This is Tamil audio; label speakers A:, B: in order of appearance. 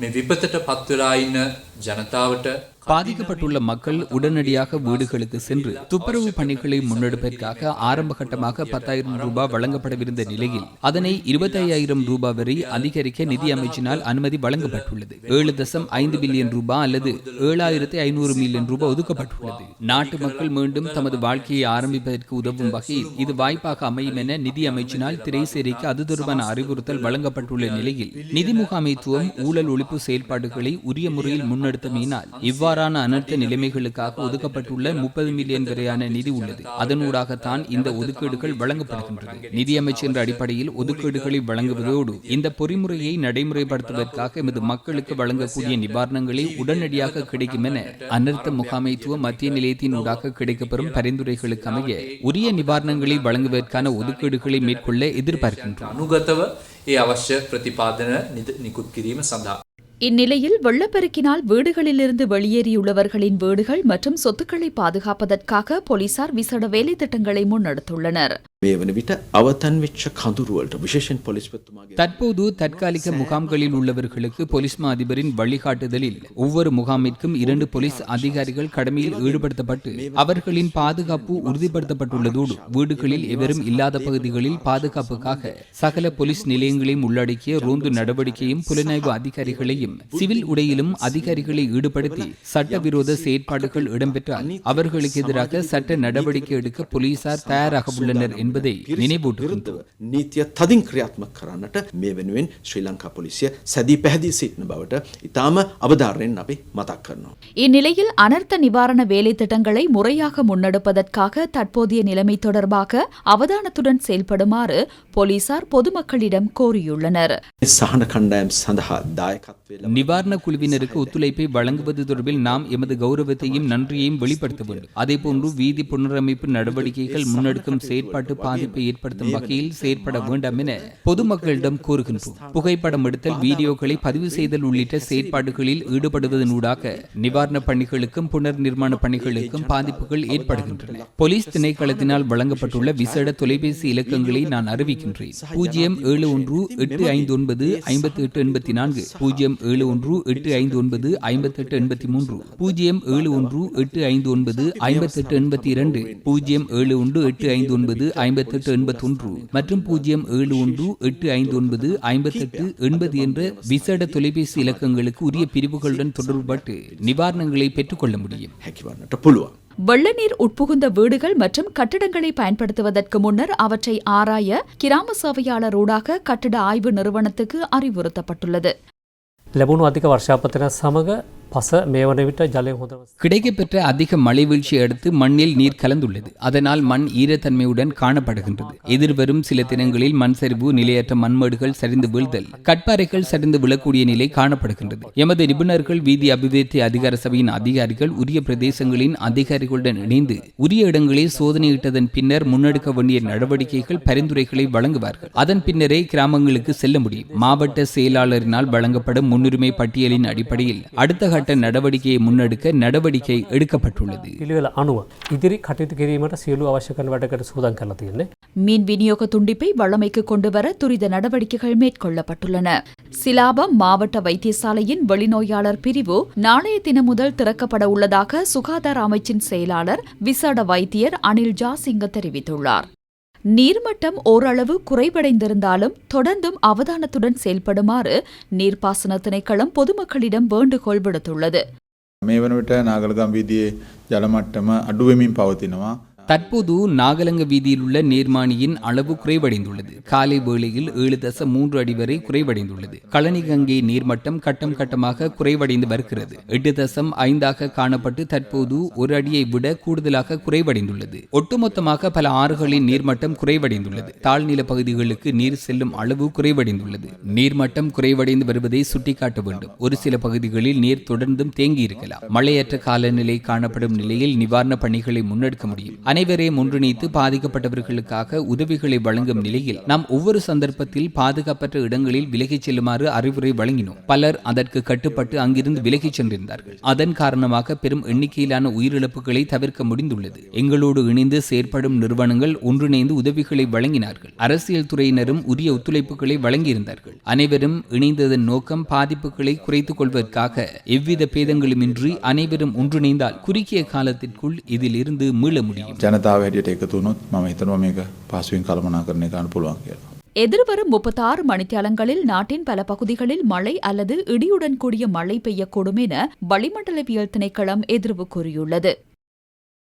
A: මේ විපතට පත්වෙලා ඉන්න ජනතාවට
B: பாதிக்கப்பட்டுள்ள மக்கள் உடனடியாக வீடுகளுக்கு சென்று துப்புரவு பணிகளை முன்னெடுப்பதற்காக ஆரம்ப கட்டமாக பத்தாயிரம் ரூபாய் வழங்கப்படவிருந்த நிலையில் அதனை இருபத்தையாயிரம் ரூபாய் வரை அதிகரிக்க நிதி அமைச்சினால் அனுமதி வழங்கப்பட்டுள்ளது. ஏழு தசம் ஐந்து பில்லியன் ரூபாய் அல்லது ஏழாயிரத்தி ஐநூறு மில்லியன் ரூபாய் ஒதுக்கப்பட்டுள்ளது. நாட்டு மக்கள் மீண்டும் தமது வாழ்க்கையை ஆரம்பிப்பதற்கு உதவும் வகையில் இது வாய்ப்பாக அமையும் என நிதி அமைச்சினால் திரைசேரிக்கு அது தொடர்பான அறிவுறுத்தல் வழங்கப்பட்டுள்ள நிலையில் நிதி முகாமைத்துவம் ஊழல் ஒழிப்பு செயல்பாடுகளை உரிய முறையில் முன்னெடுத்தமையினால் இவ்வாறான அனர்த்த நிலைமைகளுக்காக ஒதுக்கப்பட்டுள்ள முப்பது மில்லியன் வரையான நிதி உள்ளது அதனூடாகத்தான் இந்த ஒதுக்கீடுகள் வழங்கப்படுகின்றது நிதி அமைச்சர் என்ற அடிப்படையில் ஒதுக்கீடுகளை வழங்குவதோடு இந்த பொறிமுறையை நடைமுறைப்படுத்துவதற்காக எமது மக்களுக்கு வழங்கக்கூடிய நிவாரணங்களை உடனடியாக கிடைக்கும் என அனர்த்த முகாமைத்துவ மத்திய நிலையத்தினூடாக கிடைக்கப்பெறும் பரிந்துரைகளுக்கு அமைய உரிய நிவாரணங்களை வழங்குவதற்கான ஒதுக்கீடுகளை மேற்கொள்ள எதிர்பார்க்கின்றோம்
A: අනුගතව ඒ අවශ්‍ය ප්‍රතිපාදන නිද- නිකුත් කිරීම සඳහා.
C: இந்நிலையில் வெள்ளப்பெருக்கினால் வீடுகளிலிருந்து வெளியேறியுள்ளவர்களின் வீடுகள் மற்றும் சொத்துக்களை பாதுகாப்பதற்காக போலீசார் விசேட வேலை திட்டங்களை முன்னெடுத்துள்ளனர்.
D: මේ වන විට අවතන් වෙච්ච කඳුරුවලට විශේෂෙන් පොලිස්පත්තුමාගේ
B: தற்போது தற்காலிக முகாம்களில் உள்ளவர்களுக்கு போலீஸ் மா அதிபரின் வழிகாட்டுதலில் ஒவ்வொரு முகாமிற்கும் இரண்டு போலீஸ் அதிகாரிகள் கடமையில் ஈடுபடுத்தப்பட்டு அவர்களின் பாதுகாப்பு உறுதிப்படுத்தப்பட்டுள்ளதோடு வீடுகளில் எவரும் இல்லாத பகுதிகளில் பாதுகாப்புக்காக சகல போலீஸ் நிலையங்களையும் உள்ளடக்கிய ரோந்து நடவடிக்கையும் புலனாய்வு அதிகாரிகளையும் சிவில் உடையிலும் அதிகாரிகளை ஈடுபடுத்தி சட்டவிரோத செயற்பாடுகள் இடம்பெற்றால் அவர்களுக்கு எதிராக சட்ட நடவடிக்கை எடுக்க போலீசார் தயாராக உள்ளனர் என்பதை நினைவூட்டுகின்றோம்
D: විරුද්ධව නීතිය තදින් ක්‍රියාත්මක කරන්නට මේ වෙනුවෙන් ශ්‍රී ලංකා පොලිසිය සැදී පැහැදී සිටින බවට ඉතාම අවධාරයෙන් අපි මතක් කරනවා.
C: இந்நிலையில் அனர்த்த நிவாரண வேலை திட்டங்களை முறையாக முன்னெடுப்பதற்காக தற்போதைய நிலைமை தொடர்பாக அவதானத்துடன் செயல்படுமாறு போலீசார் பொதுமக்களிடம் கோரியுள்ளனர்
D: සහන කණ්ඩායම් සඳහා දායකත්වය ලබ
B: நிவாரண குழுவினருக்கு ஒத்துழைப்பை வழங்குவது தொடர்பில் நாம் எமது கௌரவத்தையும் நன்றியையும் வெளிப்படுத்த வேண்டும் அதேபோன்று வீதி புனரமைப்பு நடவடிக்கைகள் முன்னெடுக்கும் செயற்பாட்டு பாதிப்பை ஏற்படுத்தும் வகையில் செயற்பட வேண்டாம் என பொதுமக்களிடம் கோருகின்றோம் புகைப்படம் எடுத்தல் வீடியோக்களை பதிவு செய்தல் உள்ளிட்ட செயற்பாடுகளில் ஈடுபடுவதனூடாக நிவாரணப் பணிகளுக்கும் புனர் நிர்மாண பணிகளுக்கும் பாதிப்புகள் ஏற்படுகின்றன. போலீஸ் திணைக்களத்தினால் வழங்கப்பட்டுள்ள விசேட தொலைபேசி இலக்கங்களை நான் அறிவிக்கின்றேன். பூஜ்ஜியம் ஏழு ஒன்று எட்டு ஐந்து ஒன்பது ஐம்பத்தி எட்டு எண்பத்தி நான்கு பூஜ்ஜியம் ஏழு ஒன்று எட்டு ஐந்து ஒன்பது ஐம்பத்தி எட்டு எண்பத்தி மூன்று பூஜ்ஜியம் ஏழு ஒன்று எட்டு ஐந்து ஒன்பது ஐம்பத்தி எட்டு எண்பத்தி இரண்டு பூஜ்ஜியம் ஏழு ஒன்று எட்டு ஐந்து ஒன்பது ஐம்பத்தி எட்டு எண்பத்தி ஒன்று மற்றும் பூஜ்ஜியம் ஏழு ஒன்று எட்டு ஐந்து ஒன்பது ஐம்பத்தி எட்டு எண்பது என்ற விசேட தொலைபேசி இலக்கங்களுக்கு உரிய பிரிவுகளுடன் தொடர்புபட்டு நிவாரணங்களை பெற்றுக்கொள்ள முடியும்
D: හැකිවන්නට පුළුවන්.
C: வெள்ளநீர் உட்புகுந்த வீடுகள் மற்றும் கட்டிடங்களை பயன்படுத்துவதற்கு முன்னர் அவற்றை ஆராய கிராம சேவையாளர் ஊடாக கட்டிட ஆய்வு நிறுவனத்துக்கு அறிவுறுத்தப்பட்டுள்ளது
E: ලැබුණු අධික වර්ෂාපතන සමඟ
B: கிடைக்கப்பெற்ற அதிக மழை வீழ்ச்சியை அடுத்து மண்ணில் நீர் கலந்துள்ளது. அதனால் மண் ஈரத்தன்மையுடன் காணப்படுகின்றது. எதிர்வரும் சில தினங்களில் மண் சரிவு நிலையற்ற மண்மடுகள் சரிந்து வீழ்தல் கட்பாறைகள் சரிந்து விழக்கூடிய நிலை காணப்படுகின்றது. எமது நிபுணர்கள் வீதி அபிவிருத்தி அதிகார சபையின் அதிகாரிகள் உரிய பிரதேசங்களின் அதிகாரிகளுடன் இணைந்து உரிய இடங்களில் சோதனையிட்டதன் பின்னர் முன்னெடுக்க வேண்டிய நடவடிக்கைகள் பரிந்துரைகளை வழங்குவார்கள். அதன் பின்னரே கிராமங்களுக்கு செல்ல முடியும். மாவட்ட செயலாளரினால் வழங்கப்படும் முன்னுரிமை பட்டியலின் அடிப்படையில் அடுத்த முதற்கட்ட நடவடிக்கையை முன்னெடுக்க நடவடிக்கை எடுக்கப்பட்டுள்ளது.
C: மீன் விநியோக துண்டிப்பை வழமைக்கு கொண்டுவர துரித நடவடிக்கைகள் மேற்கொள்ளப்பட்டுள்ளன. சிலாபம் மாவட்ட வைத்தியசாலையின் வெளிநோயாளர் பிரிவு நாளைய தினம் முதல் திறக்கப்பட உள்ளதாக சுகாதார அமைச்சின் செயலாளர் விசாட வைத்தியர் அனில் ஜாசிங்க தெரிவித்துள்ளார். நீர்மட்டம் ஓரளவு குறைவடைந்திருந்தாலும் தொடர்ந்தும் அவதானத்துடன் செயல்படுமாறு நீர்ப்பாசன திணைக்களம் பொதுமக்களிடம் வேண்டுகோள் விடுத்துள்ளது
F: මේ වන විට නාගලගම් වීදියේ ජලමට්ටම අඩුවමින් පවතිනවා.
B: தற்போது நாகலங்க வீதியில் உள்ள நீர்மானியின் அளவு குறைவடைந்துள்ளது. காலை வேளையில் ஏழு தசம் மூன்று அடி வரை குறைவடைந்துள்ளது. கழனி கங்கை நீர்மட்டம் கட்டம் கட்டமாக குறைவடைந்து வருகிறது. எட்டு தசம் ஐந்தாக காணப்பட்டு தற்போது ஒரு அடியை விட கூடுதலாக குறைவடைந்துள்ளது. ஒட்டுமொத்தமாக பல ஆறுகளின் நீர்மட்டம் குறைவடைந்துள்ளது. தாழ்நில பகுதிகளுக்கு நீர் செல்லும் அளவு குறைவடைந்துள்ளது. நீர்மட்டம் குறைவடைந்து வருவதை சுட்டிக்காட்ட வேண்டும். ஒரு சில பகுதிகளில் நீர் தொடர்ந்தும் தேங்கி இருக்கலாம் மழையற்ற காலநிலை காணப்படும் நிலையில் நிவாரண பணிகளை முன்னெடுக்க முடியும். அனைவரையும் ஒன்றிணைத்து பாதிக்கப்பட்டவர்களுக்காக உதவிகளை வழங்கும் நிலையில் நாம் ஒவ்வொரு சந்தர்ப்பத்தில் பாதுகாப்பற்ற இடங்களில் விலகிச் செல்லுமாறு அறிவுரை வழங்கினோம். பலர் அதற்கு கட்டுப்பட்டு அங்கிருந்து விலகிச் சென்றிருந்தார்கள். அதன் காரணமாக பெரும் எண்ணிக்கையிலான உயிரிழப்புகளை தவிர்க்க முடிந்துள்ளது. எங்களோடு இணைந்து செயற்படும் நிறுவனங்கள் ஒன்றிணைந்து உதவிகளை வழங்கினார்கள். அரசியல் துறையினரும் உரிய ஒத்துழைப்புகளை வழங்கியிருந்தார்கள். அனைவரும் இணைந்ததன் நோக்கம் பாதிப்புகளை குறைத்துக் கொள்வதற்காக எவ்வித பேதங்களுமின்றி அனைவரும் ஒன்றிணைந்தால் குறுகிய காலத்திற்குள் இதில் இருந்து மீள முடியும்.
F: ජනතාව හැටියට එකතු වුණොත් මම හිතනවා මේක පහසුවෙන් කළමනාකරණය කරන්න පුළුවන් කියලා.
C: எதிர்வரும் முப்பத்தாறு மணித்தியாலங்களில் நாட்டின் பல பகுதிகளில் மழை அல்லது இடியுடன் கூடிய மழை பெய்யக்கூடும் என வளிமண்டலவியல் திணைக்களம் எதிர்வு கூறியுள்ளது